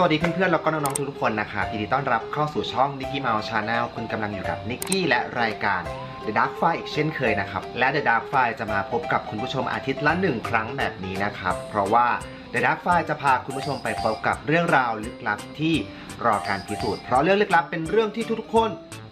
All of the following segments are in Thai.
สวัสดีเพื่อนๆแล้วก็น้องๆทุกๆคนนะคะยินดีต้อนรับเข้าสู่ช่องนิกกี้เมาส์ชาแนลคุณกำลังอยู่กับนิกกี้และรายการ The Dark f i อีกเช่นเคยนะครับ และ The Dark f i จะมาพบกับคุณผู้ชมอาทิตย์ละหนึ่งครั้งแบบนี้นะครับ เพราะว่า The Dark f i จะพาคุณผู้ชมไปพบกับเรื่องราวลึกลับที่รอการพิสูจน์เพราะเรื่องลึกลับเป็นเรื่องที่ทุกๆคน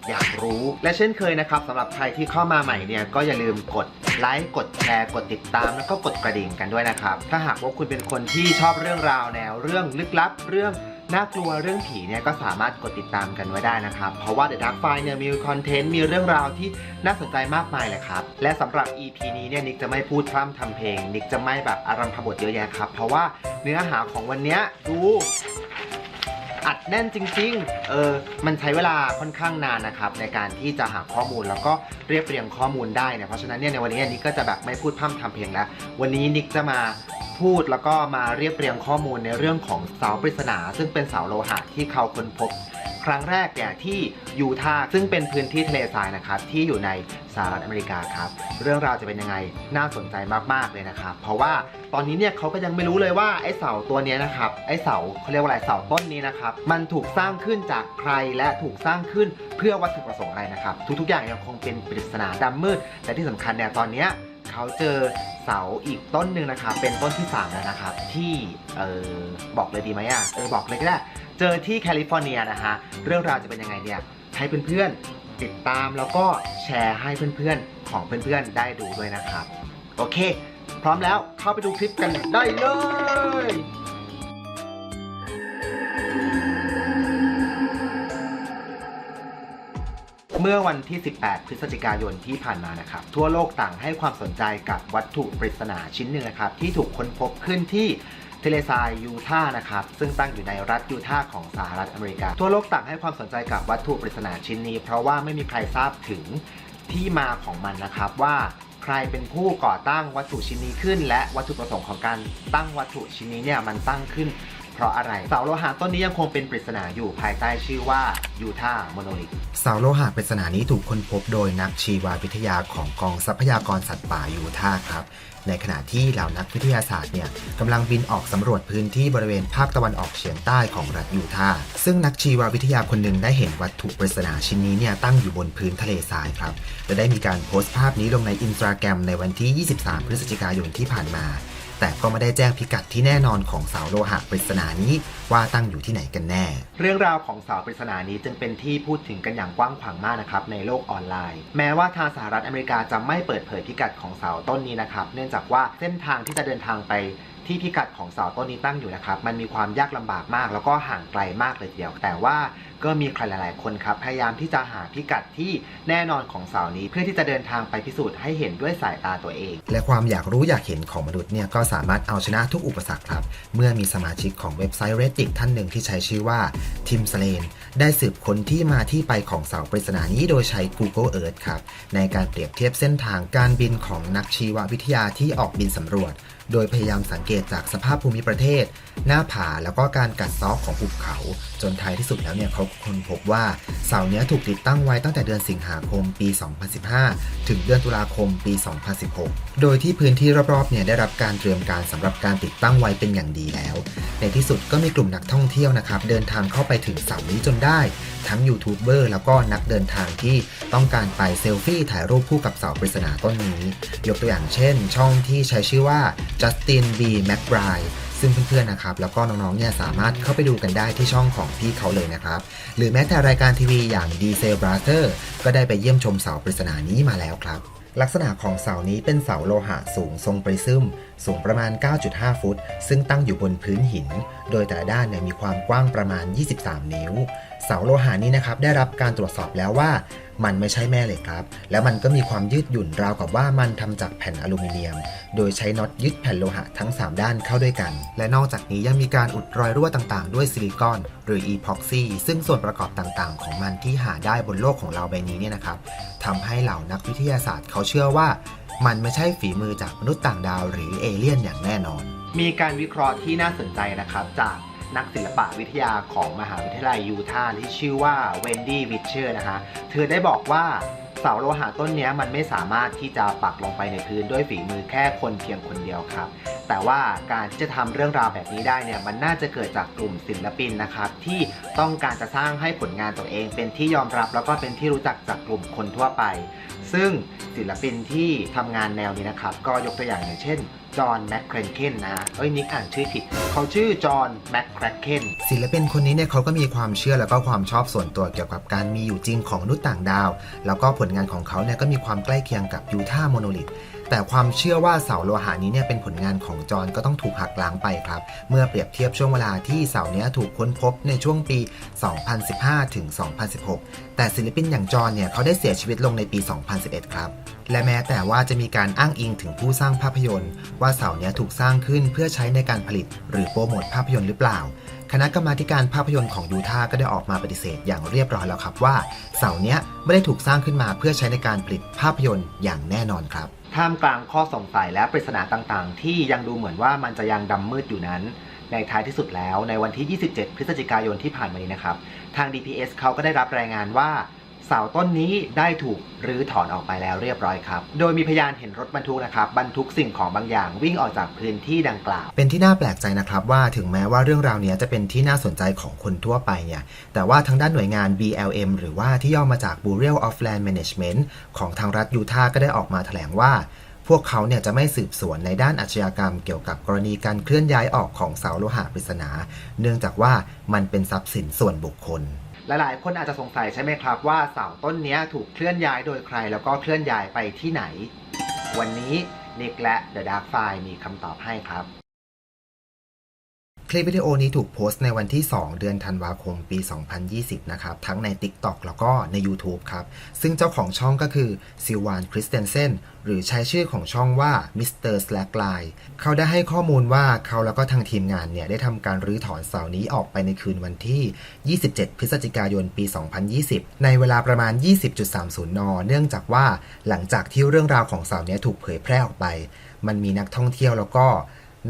อยากรู้ และเช่นเคยนะครับสำหรับใครที่เข้ามาใหม่เนี่ยก็อย่าลืมกดไลค์กดแชร์กดติดตามแล้วก็กดกระดิ่งกันด้วยนะครับ ถ้าหากว่าคุณเป็นคนที่ชอบเรื่องราวแนวเรื่องลึกลับเรื่องน่ากลัวเรื่องผีเนี่ยก็สามารถกดติดตามกันไว้ได้นะครับ เพราะว่า The Dark File เนี่ยมีคอนเทนต์มีเรื่องราวที่น่าสนใจมากมายเลยครับ และสำหรับ EP นี้เนี่ยนิกจะไม่พูดพร่ำทำเพลง นิกจะไม่แบบอารัมพบทเยอะแยะครับ เพราะว่าเนื้อหาของวันนี้ดู อัดแน่นจริง ๆ เออ มันใช้เวลาค่อนข้างนานนะครับในการที่จะหาข้อมูลแล้วก็เรียบเรียงข้อมูลได้เนี่ย เพราะฉะนั้นเนี่ยในวันนี้นิกก็จะแบบไม่พูดพร่ำทำเพลงแล้ว วันนี้นิกจะมาพูดแล้วก็มาเรียบเรียงข้อมูลในเรื่องของเสาปริศนา ซึ่งเป็นเสาโลหะที่เขาค้นพบ ครั้งแรกเนี่ยที่ยูทาห์ซึ่งเป็นพื้นที่ทะเลทรายนะครับที่อยู่ในสหรัฐอเมริกาครับเรื่องราวจะเป็นยังไงน่าสนใจมากๆเลยนะครับเพราะว่าตอนนี้เนี่ยเขาก็ยังไม่รู้เลยว่าไอ้เสาตัวนี้นะครับไอ้เสาเขาเรียกว่าอะไรเสาต้นนี้นะครับมันถูกสร้างขึ้นจากใครและถูกสร้างขึ้นเพื่อวัตถุประสงค์อะไรนะครับทุกๆอย่างยังคงเป็นปริศนาดำมืดและที่สำคัญเนี่ยตอนเนี้ย เขาเจอเสาอีกต้นหนึ่งนะครับ เป็นต้นที่สามแล้วนะครับ ที่เออบอกเลยดีไหมอะเออบอกเลยก็ได้เจอที่แคลิฟอร์เนียนะฮะเรื่องราวจะเป็นยังไงเนี่ยให้เพื่อนๆติดตามแล้วก็แชร์ให้เพื่อนๆของเพื่อนๆได้ดูด้วยนะครับ โอเค พร้อมแล้วเข้าไปดูคลิปกันได้เลย มื่อวันที่ 18 พฤศจิกายนที่ผ่านมานะครับ ทั่วโลกต่างให้ความสนใจกับวัตถุปริศนาชิ้นหนึ่งนะครับ ที่ถูกค้นพบขึ้นที่ทะเลทรายยูทาห์นะครับ ซึ่งตั้งอยู่ในรัฐยูทาห์ของสหรัฐอเมริกา ทั่วโลกต่างให้ความสนใจกับวัตถุปริศนาชิ้นนี้ เพราะว่าไม่มีใครทราบถึงที่มาของมันนะครับว่าใครเป็นผู้ก่อตั้งวัตถุชิ้นนี้ขึ้น และวัตถุประสงค์ของการตั้งวัตถุชิ้นนี้เนี่ยมันตั้งขึ้น เพราะอะไร เสาโลหะต้นนี้ยังคงเป็นปริศนาอยู่ภายใต้ชื่อว่ายูทาห์โมโนลิธเสาโลหะปริศนานี้ถูกค้นพบโดยนักชีววิทยาของกองทรัพยากรสัตว์ป่ายูทาห์ครับ ในขณะที่เหล่านักวิทยาศาสตร์เนี่ยกำลังบินออกสำรวจพื้นที่บริเวณภาคตะวันออกเฉียงใต้ของรัฐยูทาห์ซึ่งนักชีววิทยาคนหนึ่งได้เห็นวัตถุปริศนาชิ้นนี้เนี่ยตั้งอยู่บนพื้นทะเลทรายครับและได้มีการโพสต์ภาพนี้ลงในอินสตาแกรมในวันที่ 23 พฤศจิกายนที่ผ่านมา แต่ก็ไม่ได้แจ้งพิกัดที่แน่นอนของเสาโลหะปริศนานี้ว่าตั้งอยู่ที่ไหนกันแน่ เรื่องราวของสาวปริศนานี้จึงเป็นที่พูดถึงกันอย่างกว้างขวางมากนะครับในโลกออนไลน์ แม้ว่าทางสหรัฐอเมริกาจะไม่เปิดเผยพิกัดของเสาต้นนี้นะครับเนื่องจากว่าเส้นทางที่จะเดินทางไปที่พิกัดของเสาต้นนี้ตั้งอยู่นะครับ มันมีความยากลำบากมาก แล้วก็ห่างไกลมากเลยทีเดียว แต่ว่าก็มีใครหลาย ๆ คนครับ พยายามที่จะหาพิกัดที่แน่นอนของเสานี้ เพื่อที่จะเดินทางไปพิสูจน์ให้เห็นด้วยสายตาตัวเอง และความอยากรู้อยากเห็นของมนุษย์เนี่ยก็สามารถเอาชนะทุกอุปสรรคครับ เมื่อมีสมาชิกของเว็บไซต์ติกท่านหนึ่งที่ใช้ชื่อว่าทิมสเลนได้สืบค้นที่มาที่ไปของเสาปริศนานี้โดยใช้ Google Earth ครับ ในการเปรียบเทียบเส้นทางการบินของนักชีววิทยาที่ออกบินสำรวจ โดยพยายามสังเกตจากสภาพภูมิประเทศ หน้าผาแล้วก็การกัดเซอกของภูเขา จนท้ายที่สุดแล้วเนี่ยเขาค้นพบว่าเสาเนี้ยถูกติดตั้งไว้ตั้งแต่เดือนสิงหาคมปี 2015 ถึงเดือนตุลาคมปี 2016 โดยที่พื้นที่รอบๆเนี่ยได้รับการเตรียมการสำหรับการติดตั้งไว้เป็นอย่างดีแล้ว ในที่สุดก็มีกลุ่มนักท่องเที่ยวนะครับเดินทางเข้าไปถึงเสานี้จนได้ ทั้งยูทูบเบอร์แล้วก็นักเดินทางที่ต้องการไปเซลฟี่ถ่ายรูปคู่กับเสาปริศนาต้นนี้ ยกตัวอย่างเช่น ช่องที่ใช้ชื่อว่า Justin B. McBride ซึ่งเพื่อนๆนะครับแล้วก็น้องๆเนี่ยสามารถเข้าไปดูกันได้ที่ช่องของพี่เขาเลยนะครับ หรือแม้แต่รายการทีวีอย่าง d c e l Brother ก็ได้ไปเยี่ยมชมเสาปริศนานี้มาแล้วครับ ลักษณะของเสานี้เป็นเสาโลหะสูงทรงปริซึม สูงประมาณ 9.5 ฟุต ซึ่งตั้งอยู่บนพื้นหิน โดยแต่ละด้านเนี่ยมีความกว้างประมาณ 23 นิ้ว เสาโลหะนี้นะครับได้รับการตรวจสอบแล้วว่ามันไม่ใช่แม่เหล็กครับ แล้วมันก็มีความยืดหยุ่นราวกับว่ามันทำจากแผ่นอลูมิเนียม โดยใช้น็อตยึดแผ่นโลหะทั้ง 3 ด้านเข้าด้วยกัน และนอกจากนี้ยังมีการอุดรอยรั่วต่างๆ ด้วยซิลิคอน หรืออีพ็อกซี่ซึ่งส่วนประกอบต่างๆ ของมันที่หาได้บนโลกของเราใบนี้เนี่ยนะครับทำให้เหล่านักวิทยาศาสตร์เขาเชื่อว่า มันไม่ใช่ฝีมือจากมนุษย์ต่างดาว หรือเอเลี่ยนอย่างแน่นอน มีการวิเคราะห์ที่น่าสนใจนะครับจาก นักศิลปะวิทยาของมหาวิทยาลัยยูทาห์ที่ชื่อว่าเวนดี้วิชเชอร์นะคะ เธอได้บอกว่าเสาโลหะต้นนี้มันไม่สามารถที่จะปักลงไปในพื้นด้วยฝีมือแค่คนเพียงคนเดียวครับ แต่ว่าการที่จะทำเรื่องราวแบบนี้ได้เนี่ยมันน่าจะเกิดจากกลุ่มศิลปินนะครับ ที่ต้องการจะสร้างให้ผลงานตัวเอง เป็นที่ยอมรับแล้วก็เป็นที่รู้จักจากกลุ่มคนทั่วไป ซึ่งศิลปินที่ทำงานแนวนี้นะครับ ก็ยกตัวอย่างอย่างเช่น จอห์นแมคเครนเคนนะเอ้ยนี่อ่านชื่อผิดเขาชื่อจอห์นแมคเครนเคนศิลปินคนนี้เนี่ยเขาก็มีความเชื่อแล้วก็ความชอบส่วนตัวเกี่ยวกับการมีอยู่จริงของมนุษย์ต่างดาว แล้วก็ผลงานของเขาเนี่ยก็มีความใกล้เคียงกับยูท่าโมโนลิท แต่ความเชื่อว่าเสาโลหะนี้เนี่ยเป็นผลงานของจอห์นก็ต้องถูกหักล้างไปครับ เมื่อเปรียบเทียบช่วงเวลาที่เสาเนี้ยถูกค้นพบในช่วงปี 2015 ถึง 2016 แต่ศิลปินอย่างจอห์นเนี่ยเขาได้เสียชีวิตลงในปี 2011 ครับ และแม้แต่ว่าจะมีการอ้างอิงถึงผู้สร้างภาพยนตร์ ว่าเสาเนี้ยถูกสร้างขึ้นเพื่อใช้ในการผลิต หรือโปรโมทภาพยนตร์หรือเปล่าคณะกรรมาการภาพยนตร์ของยูทาก็ได้ออกมาปฏิเสธอย่างเรียบร้อยแล้วครับว่า เสาเนี้ยไม่ได้ถูกสร้างขึ้นมาเพื่อใช้ในการผลิตภาพยนตร์อย่างแน่นอนครับ ท่ามกลางข้อสงสัยและปริศนาต่างๆ ที่ยังดูเหมือนว่ามันจะยังดำมืดอยู่นั้น ในท้ายที่สุดแล้วในวันที่ 27 พฤศจิกายนที่ผ่านมานี้นะครับ ทาง DPS เขาก็ได้รับรายงานว่า เสาต้นนี้ได้ถูกรื้อถอนออกไปแล้วเรียบร้อยครับ โดยมีพยานเห็นรถบรรทุกนะครับบรรทุกสิ่งของบางอย่างวิ่งออกจากพื้นที่ดังกล่าว เป็นที่น่าแปลกใจนะครับว่าถึงแม้ว่าเรื่องราวเนี้ยจะเป็นที่น่าสนใจของคนทั่วไปเนี่ย แต่ว่าทางด้านหน่วยงาน BLM หรือว่าที่ย่อมาจาก Bureau of Land Management ของทางรัฐยูทาห์ก็ได้ออกมาแถลงว่าพวกเขาเนี่ยจะไม่สืบสวนในด้านอาชญากรรมเกี่ยวกับกรณีการเคลื่อนย้ายออกของเสาโลหะปริศนา เนื่องจากว่ามันเป็นทรัพย์สินส่วนบุคคล หลายๆ คนอาจจะสงสัยใช่ไหมครับว่าเสาต้นนี้ถูกเคลื่อนย้ายโดยใคร แล้วก็เคลื่อนย้ายไปที่ไหน วันนี้นิกและ The Dark File มีคำตอบให้ครับ คลิปวิดีโอนี้ถูกโพสต์ในวันที่ 2 เดือนธันวาคมปี 2020 นะครับ ทั้งใน TikTok แล้วก็ใน YouTube ครับ ซึ่งเจ้าของช่องก็คือซิวานคริสเตนเซนหรือใช้ชื่อของช่องว่า Mr. Slackline เขาได้ให้ข้อมูลว่าเขาแล้วก็ทางทีมงานเนี่ย ได้ทำการรื้อถอนเสานี้ออกไปในคืนวันที่ 27 พฤศจิกายนปี 2020 ในเวลาประมาณ 20.30 น เนื่องจากว่าหลังจากที่เรื่องราวของเสาเนี้ยถูกเผยแพร่ออกไป มันมีนักท่องเที่ยวแล้วก็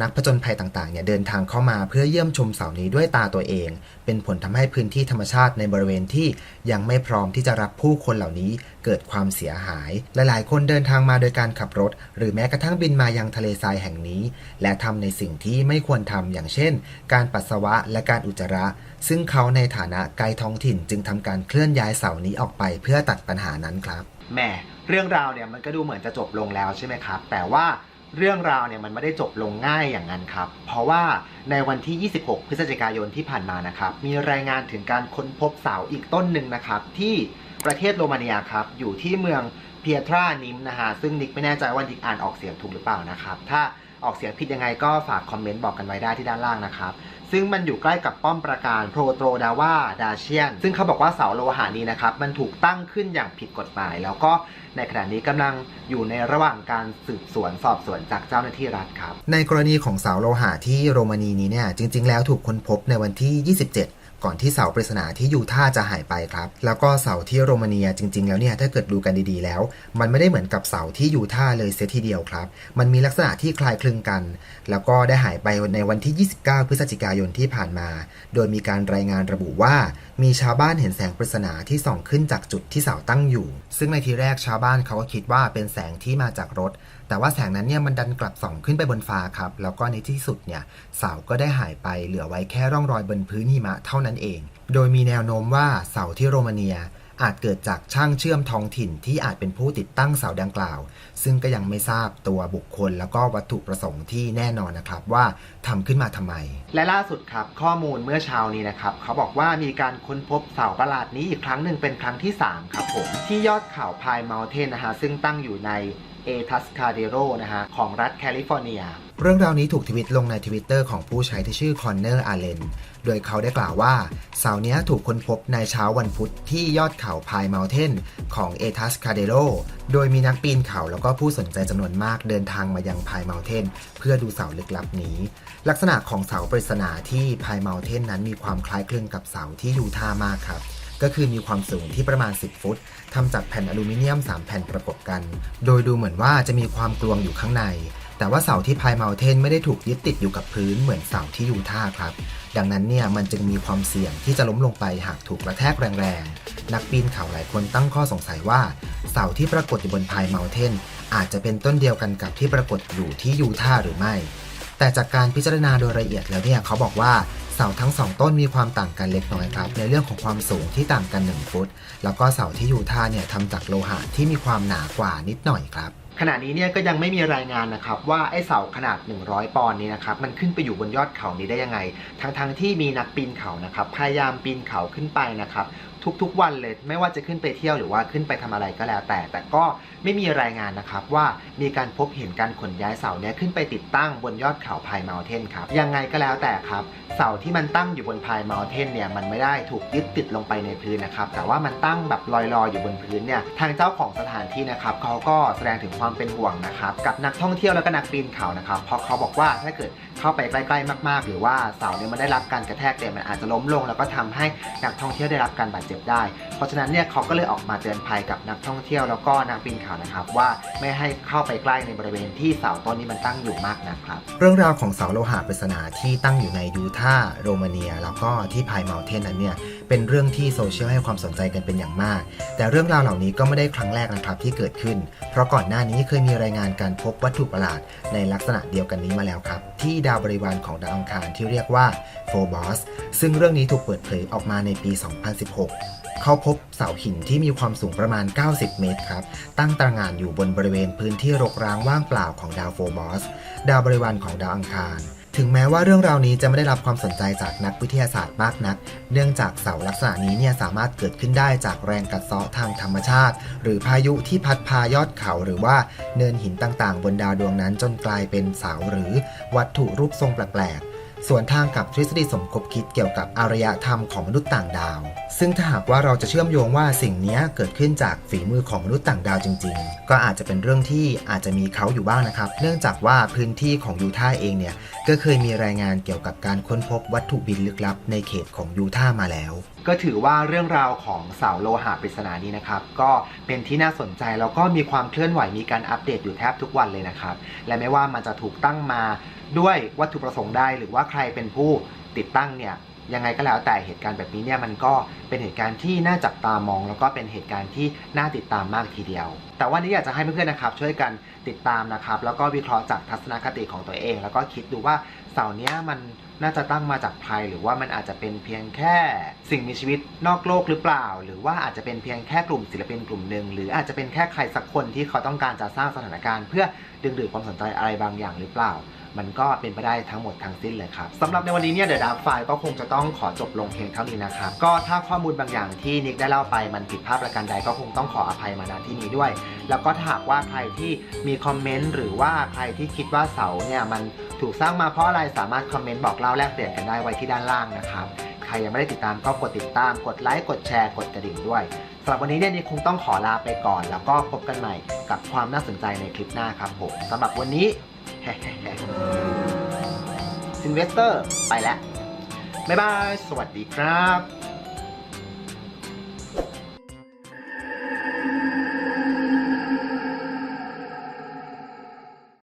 นักผจญภัยต่างๆเนี่ยเดินทางเข้ามาเพื่อเยี่ยมชมเสานี้ด้วยตาตัวเอง เป็นผลทำให้พื้นที่ธรรมชาติในบริเวณที่ยังไม่พร้อมที่จะรับผู้คนเหล่านี้เกิดความเสียหาย หลายๆ คนเดินทางมาโดยการขับรถ หรือแม้กระทั่งบินมายังทะเลทรายแห่งนี้ และทำในสิ่งที่ไม่ควรทำอย่างเช่น การปัสสาวะและการอุจจาระ ซึ่งเขาในฐานะไกด์ท้องถิ่นจึงทำการเคลื่อนย้ายเสานี้ออกไปเพื่อตัดปัญหานั้นครับแหมเรื่องราวเนี่ยมันก็ดูเหมือนจะจบลงแล้วใช่ไหมครับ แต่ว่า เรื่องราวเนี่ยมันไม่ได้จบลงง่ายอย่างนั้นครับ เพราะว่าในวันที่ 26 พฤศจิกายนที่ผ่านมานะครับ มีรายงานถึงการค้นพบเสาอีกต้นหนึ่งนะครับ ที่ประเทศโรมาเนียครับ อยู่ที่เมืองเพียทรานิมนะฮะซึ่งนิกไม่แน่ใจว่านิกอ่านออกเสียงถูกหรือเปล่านะครับ ถ้าออกเสียงผิดยังไงก็ฝากคอมเมนต์บอกกันไว้ได้ที่ด้านล่างนะครับ ซึ่งมันอยู่ใกล้กับป้อมปราการโปรโตรดาวาดาเชียน ซึ่งเขาบอกว่าเสาโลหะนี้นะครับ มันถูกตั้งขึ้นอย่างผิดกฎหมาย แล้วก็ในขณะนี้กำลังอยู่ในระหว่างการสืบสวนสอบสวนจากเจ้าหน้าที่รัฐครับ ในกรณีของเสาโลหะที่โรมานีนี้เนี่ยจริง ๆ แล้วถูกค้นพบในวันที่ 27 ก่อนที่เสาปริศนาที่ยูท่าห์จะหายไปครับ แล้วก็เสาที่โรมาเนียจริง ๆ แล้วเนี่ยถ้าเกิดดูกันดีๆแล้ว มันไม่ได้เหมือนกับเสาที่ยูท่าห์เลยเสียทีเดียวครับ มันมีลักษณะที่คล้ายคลึงกัน แล้วก็ได้หายไปในวันที่ 29 พฤศจิกายนที่ผ่านมา โดยมีการรายงานระบุว่า มีชาวบ้านเห็นแสงปริศนาที่ส่องขึ้นจากจุดที่เสาตั้งอยู่ ซึ่งในทีแรกชาวบ้านเขาก็คิดว่าเป็นแสงที่มาจากรถ แต่ว่าแสงนั้นเนี่ยมันดันกลับส่องขึ้นไปบนฟ้าครับ แล้วก็ในที่สุดเนี่ยเสาก็ได้หายไปเหลือไว้แค่ร่องรอยบนพื้นหิมะเท่านั้นเอง โดยมีแนวโน้มว่าเสาที่โรมาเนียอาจเกิดจากช่างเชื่อมท้องถิ่นที่อาจเป็นผู้ติดตั้งเสาดังกล่าว ซึ่งก็ยังไม่ทราบตัวบุคคล แล้วก็วัตถุประสงค์ที่แน่นอนนะครับว่าทำขึ้นมาทำไม และล่าสุดครับข้อมูลเมื่อเช้านี้นะครับ เขาบอกว่ามีการค้นพบเสาประหลาดนี้อีกครั้งหนึ่งเป็นครั้งที่ 3 ครับผม ที่ยอดเขาพายเมลเทนนะฮะซึ่งตั้งอยู่ใน เอทัสคาเดโรนะฮะของรัฐแคลิฟอร์เนีย เรื่องราวนี้ถูกทวิตลงในทวิตเตอร์ของผู้ใช้ที่ชื่อคอนเนอร์อาเลนโดยเขาได้กล่าวว่า เสาเนี้ยถูกค้นพบในเช้าวันพุธที่ยอดเขาพายเมลเทนของเอทัสคาเดโรโดยมีนักปีนเขาแล้วก็ผู้สนใจจำนวนมากเดินทางมายังพายเมลเทนเพื่อดูเสาลึกลับนี้ ลักษณะของเสาปริศนาที่พายเมลเทนนั้นมีความคล้ายคลึงกับเสาที่ยูทามากครับ ก็คือมีความสูงที่ประมาณ 10 ฟุตทำจากแผ่นอลูมิเนียม 3 แผ่นประกบกัน โดยดูเหมือนว่าจะมีความกลวงอยู่ข้างใน แต่ว่าเสาที่พายเมลเทนไม่ได้ถูกยึดติดอยู่กับพื้นเหมือนเสาที่ยูท่าห์ครับ ดังนั้นเนี่ยมันจึงมีความเสี่ยงที่จะล้มลงไปหากถูกกระแทกแรงๆ นักปีนเขาหลายคนตั้งข้อสงสัยว่า เสาที่ปรากฏอยู่บนพายเมลเทนอาจจะเป็นต้นเดียวกันกับที่ปรากฏอยู่ที่ยูท่าห์หรือไม่แต่จากการพิจารณาโดยละเอียดแล้วเนี่ยเขาบอกว่า เสาทั้งสองต้นมีความต่างกันเล็กน้อยครับในเรื่องของความสูงที่ต่างกัน 1 ฟุต แล้วก็เสาที่ยูท่าเนี่ยทำจากโลหะที่มีความหนากว่านิดหน่อยครับขณะนี้เนี่ยก็ยังไม่มีรายงานนะครับว่าไอ้เสาขนาด 100 ปอนด์นี้นะครับมันขึ้นไปอยู่บนยอดเขานี้ได้ยังไง ทั้งๆที่มีนักปีนเขานะครับพยายามปีนเขาขึ้นไปนะครับทุกๆวันเลยไม่ว่าจะขึ้นไปเที่ยวหรือว่าขึ้นไปทำอะไรก็แล้วแต่ แต่ก็ ไม่มีรายงานนะครับว่ามีการพบเห็นการขนย้ายเสาเนี่ยขึ้นไปติดตั้งบนยอดเขาพายเมลเทนครับยังไงก็แล้วแต่ครับ เสาที่มันตั้งอยู่บนพายเมลเทนเนี่ยมันไม่ได้ถูกยึดติดลงไปในพื้นนะครับแต่ว่ามันตั้งแบบลอยๆอยู่บนพื้นเนี่ยทางเจ้าของสถานที่นะครับเขาก็แสดงถึงความเป็นห่วงนะครับกับนักท่องเที่ยวแล้วก็นักปีนเขานะครับเพราะเขาบอกว่าถ้าเกิดเข้าไปใกล้ๆมาก ๆ หรือว่าเสาเนี่ยมันได้รับการกระแทกเนี่ยมันอาจจะล้มลง แล้วก็ทำให้นักท่องเที่ยวได้รับการบาดเจ็บได้ เพราะฉะนั้นเนี่ยเขาก็เลยออกมาเตือนภัยกับนักท่องเที่ยวแล้วก็นักปีนเขานะครับว่าไม่ให้เข้าไปใกล้ในบริเวณที่เสาต้นนี้มันตั้งอยู่มากนะครับ เรื่องราวของเสาโลหะปริศนาที่ตั้งอยู่ในยูทาห์โรมาเนีย แล้วก็ที่พายเมลเทนนั้นเนี่ยเป็นเรื่องที่โซเชียลให้ความสนใจกันเป็นอย่างมาก แต่เรื่องราวเหล่านี้ก็ไม่ได้ครั้งแรกนะครับที่เกิดขึ้น เพราะก่อนหน้านี้เคยมีรายงานการพบวัตถุประหลาดในลักษณะเดียวกันนี้มาแล้วครับ ที่ดาวบริวารของดาวอังคารที่เรียกว่าโฟบอสซึ่งเรื่องนี้ถูกเปิดเผยออกมาในปี 2016 เขาพบเสาหินที่มีความสูงประมาณ 90 เมตรครับ ตั้งตระหง่านอยู่บนบริเวณพื้นที่รกร้างว่างเปล่าของดาวโฟบอส ดาวบริวารของดาวอังคาร ถึงแม้ว่าเรื่องราวนี้จะไม่ได้รับความสนใจจากนักวิทยาศาสตร์มากนัก เนื่องจากเสาลักษณะนี้เนี่ยสามารถเกิดขึ้นได้จากแรงกัดเซาะทางธรรมชาติ หรือพายุที่พัดพายอดเขาหรือว่าเนินหินต่างๆ บนดาวดวงนั้นจนกลายเป็นเสาหรือวัตถุรูปทรงแปลกๆ ส่วนทางกับทฤษฎีสมคบคิดเกี่ยวกับอารยธรรมของมนุษย์ต่างดาว ซึ่งถ้าหากว่าเราจะเชื่อมโยงว่าสิ่งนี้เกิดขึ้นจากฝีมือของมนุษย์ต่างดาวจริง ๆ ก็อาจจะเป็นเรื่องที่อาจจะมีเขาอยู่บ้างนะครับ เนื่องจากว่าพื้นที่ของยูทาห์เองเนี่ยก็เคยมีรายงานเกี่ยวกับการค้นพบวัตถุบินลึกลับในเขตของยูทาห์มาแล้ว ก็ถือว่าเรื่องราวของเสาโลหะปริศนานี้นะครับ ก็เป็นที่น่าสนใจแล้วก็มีความเคลื่อนไหวมีการอัปเดตอยู่แทบทุกวันเลยนะครับ และไม่ว่ามันจะถูกตั้งมาด้วยวัตถุประสงค์ใดหรือว่าใครเป็นผู้ติดตั้งเนี่ยยังไงก็แล้วแต่เหตุการณ์แบบนี้เนี่ยมันก็เป็นเหตุการณ์ที่น่าจับตามอง แล้วก็เป็นเหตุการณ์ที่น่าติดตามมากทีเดียว แต่วันนี้อยากจะให้เพื่อนๆนะครับ ช่วยกันติดตามนะครับ แล้วก็วิเคราะห์จากทัศนคติของตัวเอง แล้วก็คิดดูว่า เสาเนี้ยมันน่าจะตั้งมาจากภัยหรือว่ามันอาจจะเป็นเพียงแค่สิ่งมีชีวิตนอกโลกหรือเปล่า หรือว่าอาจจะเป็นเพียงแค่กลุ่มศิลปินกลุ่มหนึ่งหรืออาจจะเป็นแค่ใครสักคนที่เขาต้องการจะสร้างสถานการณ์ เพื่อดึงดูดความสนใจอะไรบางอย่างหรือเปล่า มันก็เป็นไปได้ทั้งหมดทั้งสิ้นเลยครับสำหรับในวันนี้เนี่ยเดอะดาร์กไฟก็คงจะต้องขอจบลงเพียงเท่านี้นะครับก็ถ้าข้อมูลบางอย่างที่นิกได้เล่าไปมันผิดพลาดประการใดก็คงต้องขออภัยมาณที่นี้ด้วย แล้วก็ถ้าหากว่าใครที่มีคอมเมนต์หรือว่าใครที่คิดว่าเสาเนี่ยมัน ถูกสร้างมาเพราะอะไรสามารถคอมเมนต์บอกเล่าแลกเปลี่ยนกันได้ไว้ที่ด้านล่างนะครับ ใครยังไม่ได้ติดตามก็กดติดตาม กดไลค์ กดแชร์ กดกระดิ่งด้วยสำหรับวันนี้เนี่ยนิกคงต้องขอลาไปก่อน แล้วก็พบกันใหม่กับความน่าสนใจในคลิปหน้าครับผมสำหรับวันนี้ซินเวสเตอร์ไปแล้วบ๊ายบาย สวัสดีครับ